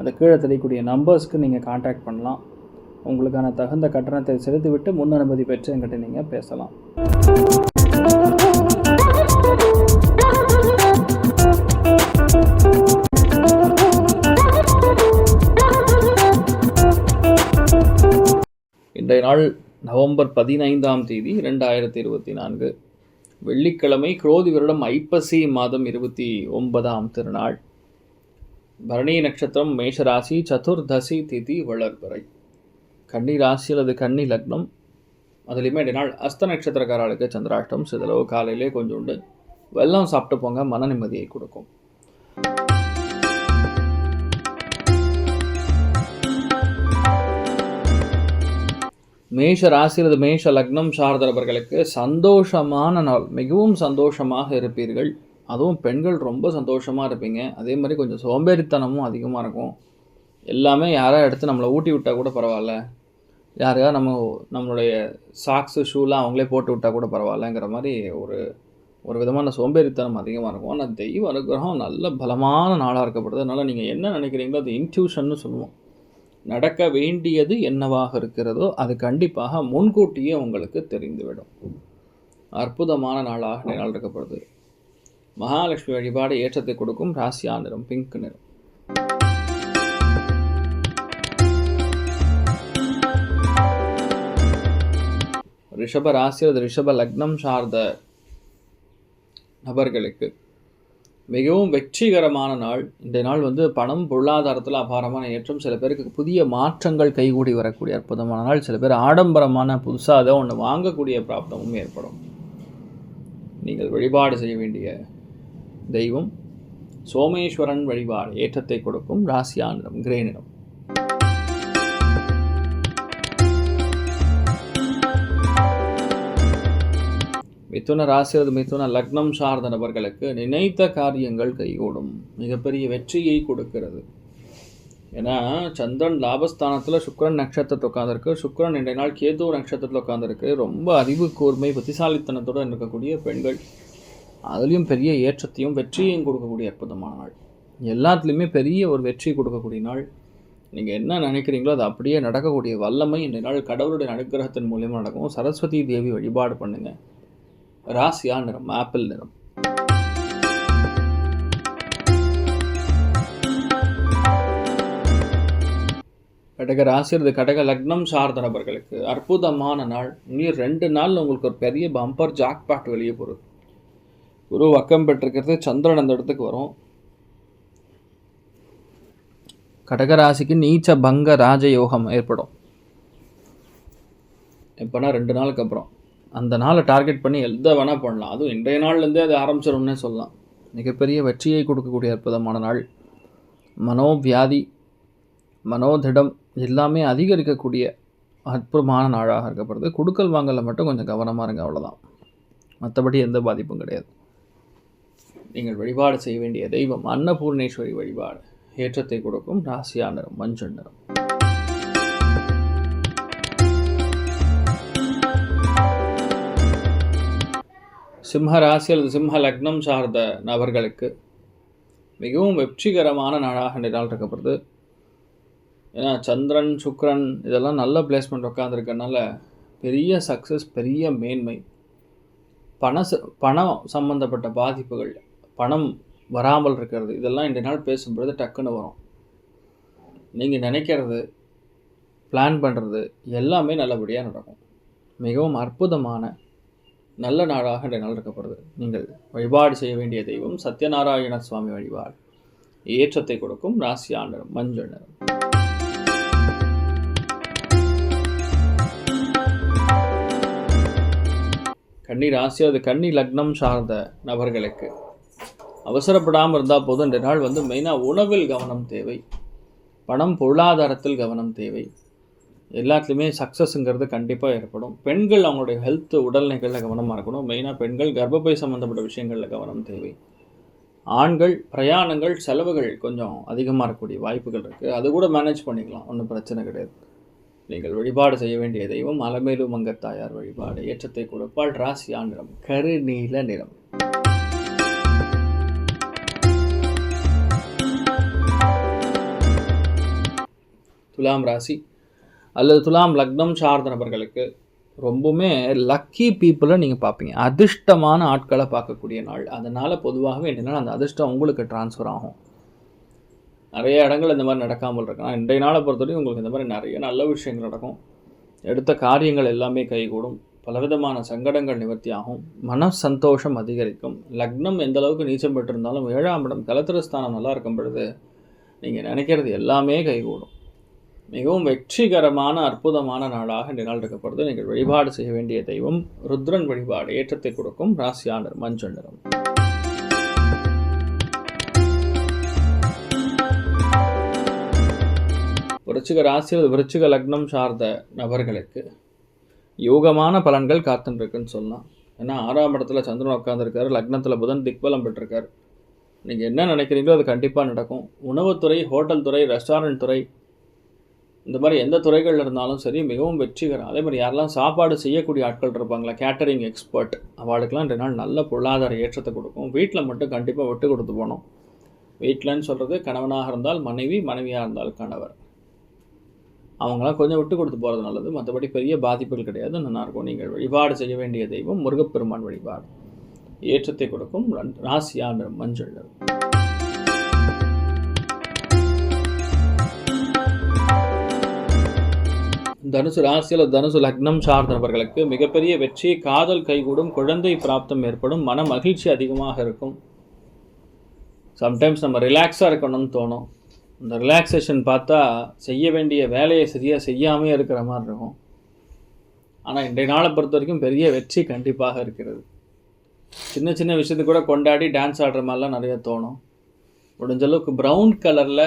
அந்த கீழே தெரியக்கூடிய நம்பர்ஸ்க்கு நீங்கள் காண்டாக்ட் பண்ணலாம். உங்களுக்கான தகுந்த கட்டணத்தை செலுத்திவிட்டு முன் அனுமதி பெற்று என்கிட்ட நீங்கள் பேசலாம். இன்றைய நாள் நவம்பர் பதினைந்தாம் தேதி ரெண்டாயிரத்தி இருபத்தி நான்கு. வெள்ளிக்கிழமை குரோதி வருடம் ஐப்பசி மாதம் இருபத்தி ஒன்பதாம் திருநாள். பரணி நட்சத்திரம் மேஷராசி சதுர்தசி திதி வளர்பிறை. கன்னி ராசி அல்லது கன்னி லக்னம் அதுலேயுமே நாள் அஸ்த நட்சத்திரக்காரர்களுக்கு சந்திராஷ்டம் சிதளவு காலையிலே கொஞ்சோண்டு வெல்லம் சாப்பிட்டு போங்க மன நிம்மதியை கொடுக்கும். மேஷ ராசி அல்லது மேஷ லக்னம் சார்ந்தவர்களுக்கு சந்தோஷமான நாள் மிகவும் சந்தோஷமாக இருப்பீர்கள். அதுவும் பெண்கள் ரொம்ப சந்தோஷமாக இருப்பீங்க. அதே மாதிரி கொஞ்சம் சோம்பேறித்தனமும் அதிகமாக இருக்கும். எல்லாமே யாராக எடுத்து நம்மளை ஊட்டி விட்டால் கூட பரவாயில்ல. யாரையா நம்ம நம்மளுடைய சாக்ஸு ஷூலாம் அவங்களே போட்டு விட்டால் கூட பரவாயில்லங்கிற மாதிரி ஒரு ஒரு விதமான சோம்பேறித்தனம் அதிகமாக இருக்கும். ஆனால் தெய்வ அனுகிரகம் நல்ல பலமான நாளாக இருக்கப்படுது அதனால் நீங்கள் என்ன நினைக்கிறீங்களோ அது இன்ட்யூஷன்னு சொல்லுவோம். நடக்க வேண்டியது என்னவாக இருக்கிறதோ அது கண்டிப்பாக முன்கூட்டியே உங்களுக்கு தெரிந்துவிடும். அற்புதமான நாளாக இந்த நாள் இருக்கப்படுது மகாலட்சுமி வழிபாடு ஏற்றத்தை கொடுக்கும் ராசியா நிறம் பிங்க் நிறம். ரிஷப ராசி அல்லது ரிஷப லக்னம் சார்ந்த நபர்களுக்கு மிகவும் வெற்றிகரமான நாள். இந்த நாள் வந்து பணம் பொருளாதாரத்தில் அபாரமான ஏற்றம். சில பேருக்கு புதிய மாற்றங்கள் கைகூடி வரக்கூடிய அற்புதமான நாள். சில பேர் ஆடம்பரமான புதுசாக அதை ஒன்று வாங்கக்கூடிய பிராப்தமும் ஏற்படும். நீங்கள் வழிபாடு செய்ய வேண்டிய தெய்வம் சோமேஸ்வரன் வழிபாடு ஏற்றத்தை கொடுக்கும் ராசியா நிறம் கிரே நிறம் மிதுன ராசி அல்லது மிதுன லக்னம் சார்ந்த நபர்களுக்கு நினைத்த காரியங்கள் கைகூடும். மிகப்பெரிய வெற்றியை கொடுக்கிறது. ஏன்னா சந்திரன் லாபஸ்தானத்தில் சுக்கரன் நட்சத்திரத்தில் உட்காந்துருக்கு சுக்கரன் இன்றைய நாள் கேது நட்சத்திரத்தில் உட்காந்துருக்கு ரொம்ப அறிவு கூர்மை புத்திசாலித்தனத்துடன் இருக்கக்கூடிய பெண்கள். அதுலேயும் பெரிய ஏற்றத்தையும் வெற்றியையும் கொடுக்கக்கூடிய அற்புதமான நாள். எல்லாத்துலேயுமே பெரிய ஒரு வெற்றி கொடுக்கக்கூடிய நாள். நீங்கள் என்ன நினைக்கிறீங்களோ அது அப்படியே நடக்கக்கூடிய வல்லமை இந்த நாள் கடவுளுடைய அனுகிரகத்தின் மூலியமாக நடக்கும். சரஸ்வதி தேவி வழிபாடு பண்ணுங்கள் ராசியா நிறம் ஆப்பிள் நிறம். கடக ராசி கடக லக்னம் சார்ந்த நபர்களுக்கு அற்புதமான நாள். இன்னும் ரெண்டு நாள் உங்களுக்கு ஒரு பெரிய பம்பர் ஜாக்பாட் வெளியே போகிறது குரு வக்கம் பெற்றிருக்கிறது சந்திரன் அந்த இடத்துக்கு வரும். கடகராசிக்கு நீச்ச பங்க ராஜயோகம் ஏற்படும். எப்போனா ரெண்டு நாளுக்கு அப்புறம். அந்த நாளை டார்கெட் பண்ணி எந்த வேணால் பண்ணலாம். அதுவும் இன்றைய நாள்லேருந்தே அது ஆரம்பிச்சிடும்னே சொல்லலாம். மிகப்பெரிய வெற்றியை கொடுக்கக்கூடிய அற்புதமான நாள். மனோவியாதி மனோதிடம் எல்லாமே அதிகரிக்கக்கூடிய அற்புதமான நாளாக இருக்கப்படுது. குடுக்கல் வாங்கலில் மட்டும் கொஞ்சம் கவனமாக இருங்க அவ்வளோதான் மற்றபடி எந்த பாதிப்பும் கிடையாது. நீங்கள் வழிபாடு செய்ய வேண்டிய தெய்வம் அன்னபூர்ணேஸ்வரி வழிபாடு. ஏற்றத்தை கொடுக்கும் ராசியா நிறம் மஞ்சள் நிறம். சிம்ம ராசி அல்லது சிம்ம லக்னம் சார்ந்த நபர்களுக்கு மிகவும் வெற்றிகரமான நாளாக இந்த நாள் இருக்கப்படுது. ஏன்னா சந்திரன் சுக்ரன் இதெல்லாம் நல்ல பிளேஸ்மெண்ட் உட்காந்துருக்கனால பெரிய சக்ஸஸ் பெரிய மேன்மை பண பணம் சம்மந்தப்பட்ட பாதிப்புகள் பணம் வராமல் இருக்கிறது இதெல்லாம் இந்த நாள் பேசும்பொழுது டக்குன்னு வரும். நீங்கள் நினைக்கிறது பிளான் பண்ணுறது எல்லாமே நல்லபடியாக நடக்கும். மிகவும் அற்புதமான நல்ல நாளாக இந்த நாள் இருக்கப்படுது நீங்கள் வழிபாடு செய்ய வேண்டிய தெய்வம் சத்யநாராயண சுவாமி வழிபாடு. ஏற்றத்தை கொடுக்கும் ராசியா நிறம் மஞ்சள் நிறம். கன்னி ராசி அது கன்னி லக்னம் சார்ந்த நபர்களுக்கு அவசரப்படாமல் இருந்தால் போதும். இந்த நாள் வந்து மெயினாக உணவில் கவனம் தேவை. பணம் பொருளாதாரத்தில் கவனம் தேவை. எல்லாத்துலேயுமே சக்ஸஸ்ங்கிறது கண்டிப்பாக ஏற்படும். பெண்கள் அவங்களுடைய ஹெல்த் உடல்நிலைகளில் கவனமாக இருக்கணும். மெயினாக பெண்கள் கர்ப்பப்பை சம்மந்தப்பட்ட விஷயங்களில் கவனம் தேவை. ஆண்கள் பிரயாணங்கள் செலவுகள் கொஞ்சம் அதிகமாக இருக்கக்கூடிய வாய்ப்புகள் இருக்குது அது கூட மேனேஜ் பண்ணிக்கலாம். ஒன்றும் பிரச்சனை கிடையாது. நீங்கள் வழிபாடு செய்ய வேண்டிய தெய்வம் அலமேலு மங்கத்தாயார் வழிபாடு ஏற்றத்தை கொடுப்பால் ராசியா நிறம் கருநீல நிறம். துலாம் ராசி அல்லது துலாம் லக்னம் சார்ந்த நபர்களுக்கு ரொம்பவுமே லக்கி பீப்புளை நீங்கள் பார்ப்பீங்க. அதிர்ஷ்டமான ஆட்களை பார்க்கக்கூடிய நாள். அதனால் பொதுவாகவே என்னென்னா அந்த அதிர்ஷ்டம் உங்களுக்கு ட்ரான்ஸ்ஃபர் ஆகும். நிறைய இடங்கள் இந்த மாதிரி நடக்காமல் இருக்கலாம். இன்றைய நாளை பொறுத்தவரைக்கும் உங்களுக்கு இந்த மாதிரி நிறைய நல்ல விஷயங்கள் நடக்கும். எடுத்த காரியங்கள் எல்லாமே கைகூடும். பலவிதமான சங்கடங்கள் நிவர்த்தி ஆகும் மன சந்தோஷம் அதிகரிக்கும். லக்னம் எந்த அளவுக்கு நீச்சம் பெற்றிருந்தாலும் ஏழாம் இடம் கலத்திரஸ்தானம் நல்லா இருக்கும் பொழுது நீங்கள் நினைக்கிறது எல்லாமே கைகூடும். மிகவும் வெற்றிகரமான அற்புதமான நாளாக இந்த நாள் இருக்கப்படுது நீங்கள் வழிபாடு செய்ய வேண்டிய தெய்வம் ருத்ரன் வழிபாடு ஏற்றத்தை கொடுக்கும் ராசியானர் மஞ்சள் நிறம் விருச்சிக ராசியில் விருச்சிக லக்னம் சார்ந்த நபர்களுக்கு யோகமான பலன்கள் காத்துருக்குன்னு சொல்லலாம். ஏன்னா ஆறாம் இடத்துல சந்திரன் உட்காந்துருக்காரு லக்னத்தில் புதன் திக்பலம் பெற்றிருக்கார். நீங்கள் என்ன நினைக்கிறீங்களோ அது கண்டிப்பாக நடக்கும். உணவுத்துறை ஹோட்டல் துறை ரெஸ்டாரண்ட் துறை இந்த மாதிரி எந்த துறைகளில் இருந்தாலும் சரி மிகவும் வெற்றிகரம். அதே மாதிரி யாரெல்லாம் சாப்பாடு செய்யக்கூடிய ஆட்கள் இருப்பாங்களா? கேட்டரிங் எக்ஸ்பர்ட் அவளுக்கெல்லாம் ரெண்டு நாள் நல்ல பொருளாதார ஏற்றத்தை கொடுக்கும். வீட்டில் மட்டும் கண்டிப்பாக விட்டு கொடுத்து போகணும். வீட்டிலன்னு சொல்கிறது கணவனாக இருந்தால் மனைவி மனைவியாக இருந்தால் கணவர். அவங்களாம் கொஞ்சம் விட்டு கொடுத்து போகிறது நல்லது. மற்றபடி பெரிய பாதிப்புகள் கிடையாது. நல்லாயிருக்கும் நீங்கள் வழிபாடு செய்ய வேண்டிய தெய்வம் முருகப்பெருமான் வழிபாடு. ஏற்றத்தை கொடுக்கும். ராசியான நிறம். மஞ்சள் தனுசு ராசியில் தனுசு லக்னம் சார்ந்த நபர்களுக்கு மிகப்பெரிய வெற்றி காதல் கைகூடும் குழந்தை பிராப்தம் ஏற்படும் மன மகிழ்ச்சி அதிகமாக இருக்கும். சம்டைம்ஸ் நம்ம ரிலாக்ஸாக இருக்கணும்னு தோணும். இந்த ரிலாக்ஸேஷன் பார்த்தா செய்ய வேண்டிய வேலையை சரியாக செய்யாமே இருக்கிற மாதிரி இருக்கும். ஆனால் இன்றைய நாளை பொறுத்த வரைக்கும் பெரிய வெற்றி கண்டிப்பாக இருக்கிறது. சின்ன சின்ன விஷயத்து கூட கொண்டாடி டான்ஸ் ஆடுற மாதிரிலாம் நிறைய தோணும். முடிஞ்ச அளவுக்கு ப்ரௌன் கலரில்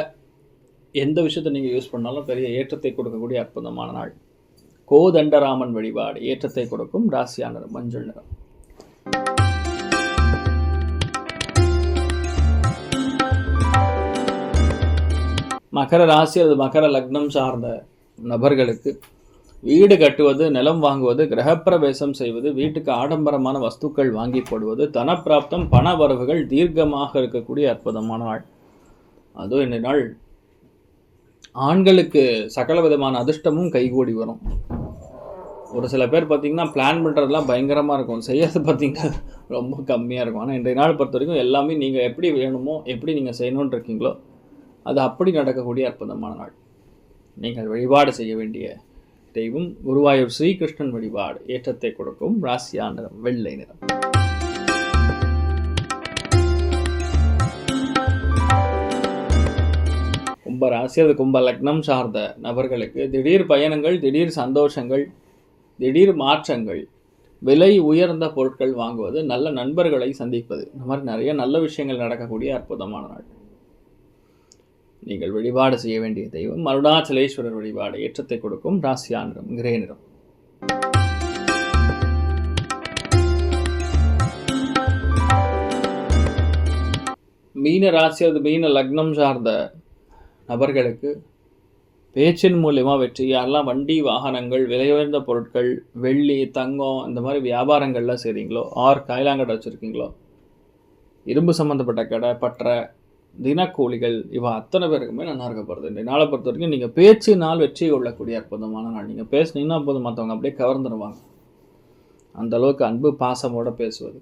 எந்த விஷயத்தை நீங்கள் யூஸ் பண்ணாலும் பெரிய ஏற்றத்தை கொடுக்கக்கூடிய அற்புதமான நாள். கோதண்டராமன் வழிபாடு ஏற்றத்தை கொடுக்கும் ராசியான மஞ்சள் நிறம். மகர ராசி அல்லது மகர லக்னம் சார்ந்த நபர்களுக்கு வீடு கட்டுவது நிலம் வாங்குவது கிரகப்பிரவேசம் செய்வது வீட்டுக்கு ஆடம்பரமான வஸ்துக்கள் வாங்கி போடுவது தனப்பிராப்தம் பண வரவுகள் தீர்க்கமாக இருக்கக்கூடிய அற்புதமான நாள். அதுவும் இந்த நாள் ஆண்களுக்கு சகல விதமான அதிர்ஷ்டமும் கைகூடி வரும். ஒரு சில பேர் பார்த்திங்கன்னா பிளான் பண்ணுறதுலாம் பயங்கரமாக இருக்கும். செய்யறது பார்த்திங்கன்னா ரொம்ப கம்மியாக இருக்கும். ஆனால் இன்றைய நாள் பொறுத்த வரைக்கும் எல்லாமே நீங்கள் எப்படி வேணுமோ எப்படி நீங்கள் செய்யணும்னு இருக்கீங்களோ அது அப்படி நடக்கக்கூடிய அற்புதமான நாள். நீங்கள் வழிபாடு செய்ய வேண்டிய தெய்வம் குருவாயூர் ஸ்ரீகிருஷ்ணன் வழிபாடு ஏற்றத்தை கொடுக்கும். ராசியா நிறம் வெள்ளை நிறம். கும்ப ராசி அது கும்ப லக்னம் சார்ந்த நபர்களுக்கு திடீர் பயணங்கள் திடீர் சந்தோஷங்கள் திடீர் மாற்றங்கள் விலை உயர்ந்த பொருட்கள் வாங்குவது நல்ல நண்பர்களை சந்திப்பது. இந்த மாதிரி நிறைய நல்ல விஷயங்கள் நடக்கக்கூடிய அற்புதமான நாள். நீங்கள் வழிபாடு செய்ய வேண்டிய தெய்வம் அருணாச்சலேஸ்வரர் வழிபாடு ஏற்றத்தை கொடுக்கும் ராசியா நிறம் கிரே நிறம் மீன ராசி அது மீன லக்னம் சார்ந்த நபர்களுக்கு பேச்சின் மூலயமா வெற்றி யாரெல்லாம் வண்டி வாகனங்கள் விலையுயர்ந்த பொருட்கள் வெள்ளி தங்கம் இந்த மாதிரி வியாபாரங்கள்லாம் செய்கிறீங்களோ ஆர் காயிலாங்கடை வச்சுருக்கீங்களோ இரும்பு சம்மந்தப்பட்ட கடை பற்ற தினக்கூலிகள் இவன் அத்தனை பேருக்குமே நல்லா இருக்கப்படுது இந்த நாளை பொறுத்த வரைக்கும் நீங்கள் பேச்சினால் வெற்றி கொள்ளக்கூடிய அற்புதமான நாள். நீங்கள் பேசுனீங்கன்னா போதும் மற்றவங்க அப்படியே கவர்ந்துருவாங்க. அந்த அளவுக்கு அன்பு பாசமோடு பேசுவது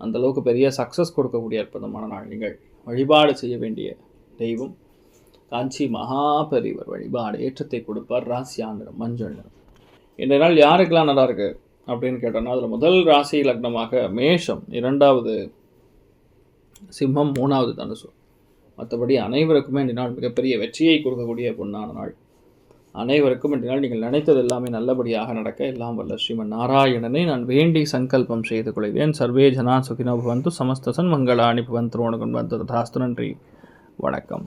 அந்த அளவுக்கு பெரிய சக்ஸஸ் கொடுக்கக்கூடிய அற்புதமான நாள். நீங்கள் வழிபாடு செய்ய வேண்டிய தெய்வம் காஞ்சி மகாபரிவர் வழிபாடு ஏற்றத்தை கொடுப்பார் ராசியாந்திரம் மஞ்சள் நிறம். இன்றைய நாள் யாருக்கெல்லாம் நல்லா இருக்கு அப்படின்னு கேட்டோம்னா அதில் முதல் ராசி லக்னமாக மேஷம் இரண்டாவது சிம்மம் மூணாவது தனுசு. மற்றபடி அனைவருக்குமே இன்றைய நாள் மிகப்பெரிய வெற்றியை கொடுக்கக்கூடிய பொன்னான நாள். அனைவருக்கும் இன்றைய நாள் நீங்கள் நினைத்தது எல்லாமே நல்லபடியாக நடக்க எல்லாம் வல்ல. ஸ்ரீமன் நாராயணனை நான் வேண்டி சங்கல்பம் செய்து கொள்கிறேன். சர்வே ஜனா சுகினோ பவந்து சமஸ்தசன் மங்களாணி பவந்து ரோணுகன் வந்து தாஸ்து நன்றி. வணக்கம்.